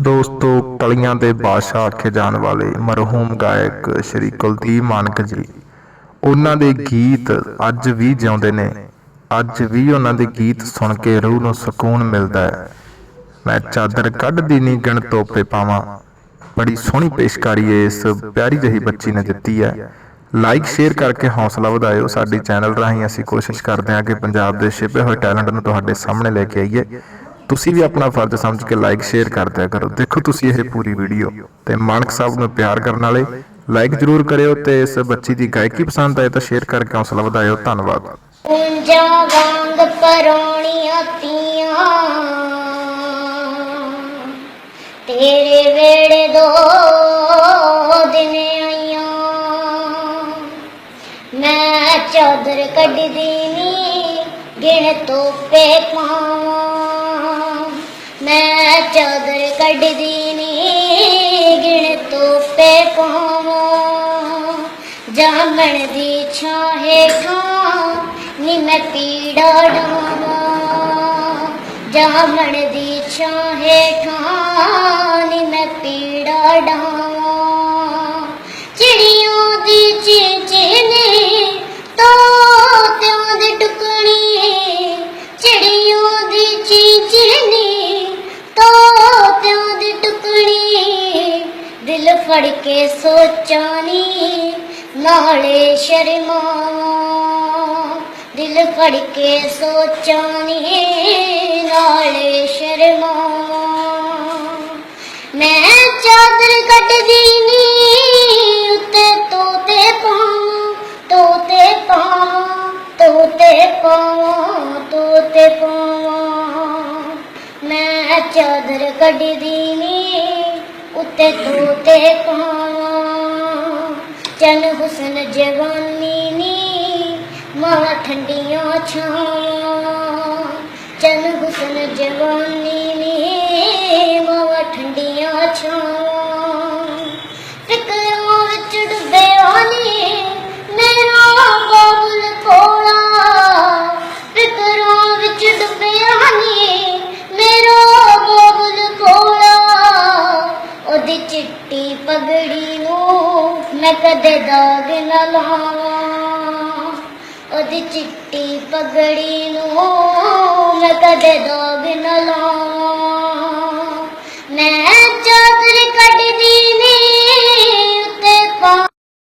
ਦੋਸਤੋ, ਕਲੀਆਂ ਦੇ ਬਾਦਸ਼ਾਹ ਆਖੇ ਜਾਣ ਵਾਲੇ ਮਰਹੂਮ ਗਾਇਕ ਸ਼੍ਰੀ ਕੁਲਦੀਪ ਮਾਨਕ ਜੀ। ਉਹਨਾਂ ਦੇ ਗੀਤ ਅੱਜ ਵੀ ਜਿਉਂਦੇ ਨੇ। ਅੱਜ ਵੀ ਉਹਨਾਂ ਦੇ ਗੀਤ ਸੁਣ ਕੇ ਰੂਹ ਨੂੰ ਸਕੂਨ ਮਿਲਦਾ ਹੈ। ਮੈਂ ਚਾਦਰ ਕੱਢਦੀ ਨਹੀਂ ਗਿਣ ਤੋਪੇ ਪਾਵਾਂ। ਬੜੀ ਸੋਹਣੀ ਪੇਸ਼ਕਾਰੀ ਇਸ ਪਿਆਰੀ ਜਿਹੀ ਬੱਚੀ ਨੇ ਦਿੱਤੀ ਹੈ। ਲਾਈਕ ਸ਼ੇਅਰ ਕਰਕੇ ਹੌਸਲਾ ਵਧਾਇਓ। ਸਾਡੇ ਚੈਨਲ ਰਾਹੀਂ ਅਸੀਂ ਕੋਸ਼ਿਸ਼ ਕਰਦੇ ਹਾਂ ਕਿ ਪੰਜਾਬ ਦੇ ਛਿਪੇ ਹੋਏ ਟੈਲੈਂਟ ਨੂੰ ਤੁਹਾਡੇ ਸਾਹਮਣੇ ਲੈ ਕੇ ਆਈਏ। ਤੁਸੀਂ ਵੀ ਆਪਣਾ ਫਰਜ਼ ਸਮਝ ਕੇ ਲਾਈਕ ਸ਼ੇਅਰ ਕਰ ਦਿਆ ਕਰੋ। ਦੇਖੋ ਤੁਸੀਂ ਇਹ ਪੂਰੀ ਵੀਡੀਓ ਤੇ ਮਾਨਕ ਸਾਹਿਬ ਨੂੰ ਪਿਆਰ ਕਰਨ ਵਾਲੇ ਲਾਈਕ ਜ਼ਰੂਰ ਕਰਿਓ ਤੇ ਇਸ ਬੱਚੀ ਦੀ ਗਾਇਕੀ ਪਸੰਦ ਆਏ ਤਾਂ ਸ਼ੇਅਰ ਕਰਕੇ ਹੌਸਲਾ ਵਧਾਇਓ। ਧੰਨਵਾਦ। ਉਂਜਾ ਵਾਂਗ ਪਰੋਣੀਆਂ ਤੀਆਂ, ਤੇਰੇ ਵੇੜੇ ਦੋ ਦਿਨ ਆਈਆਂ। ਮੈਂ ਚਾਦਰ ਕੱਢਦੀ ਨੀ, ਗਿਣ ਤੋਪੇ ਪਾਵਾਂ। ਚਾਦਰ ਕੱਢਦੀ ਨੀ, ਗਿਣ ਤੋਪੇ ਪਾਵਾਂ। ਜਾਮਣ ਦੀ ਛਾਂ ਹੇਠਾਂ ਨੀ ਮੈਂ ਪੀੜਾ ਡਾਵਾਂ। ਜਾਮਣ ਦੀ ਛਾਂ ਹੇਠਾਂ ਨੀ ਮੈਂ ਪੀੜਾ ਡਾਵਾਂ। ਚਿੜੀਆਂ ਦੀ ਚੀਚੀਨੀ ਦਿਲ ਫੜ ਕੇ ਸੋਚਾਂ ਨੀ ਨਾਲੇ ਸ਼ਰਮਾਵਾਂ ਦਿਲ ਫੜ ਕੇ ਸੋਚਾਂ ਨੀ ਨਾਲੇ ਸ਼ਰਮਾਵਾਂ ਮੈਂ ਚਾਦਰ ਕੱਢਦੀ ਨੀ, ਉੱਤੇ ਤੋਤੇ ਪਾਵਾਂ ਤੋਤੇ ਪਾਵਾਂ ਤੋਤੇ ਪਾਵਾਂ ਤੋਤੇ ਪਾਵਾਂ। ਮੈਂ ਚਾਦਰ ਕੱਢਦੀ ते तू ते चल हुसन जवानी नी मां ठंडियां छां चल हुसन जवानी ਮੈਂ ਕਦੇ ਦਾਗ ਨਾ ਲਾਵਾਂ। ਉਹਦੀ ਚਿੱਟੀ ਪਗੜੀ ਨੂੰ ਮੈਂ ਕਦੇ ਦਾਗ ਨਾ ਲਾਵਾਂ।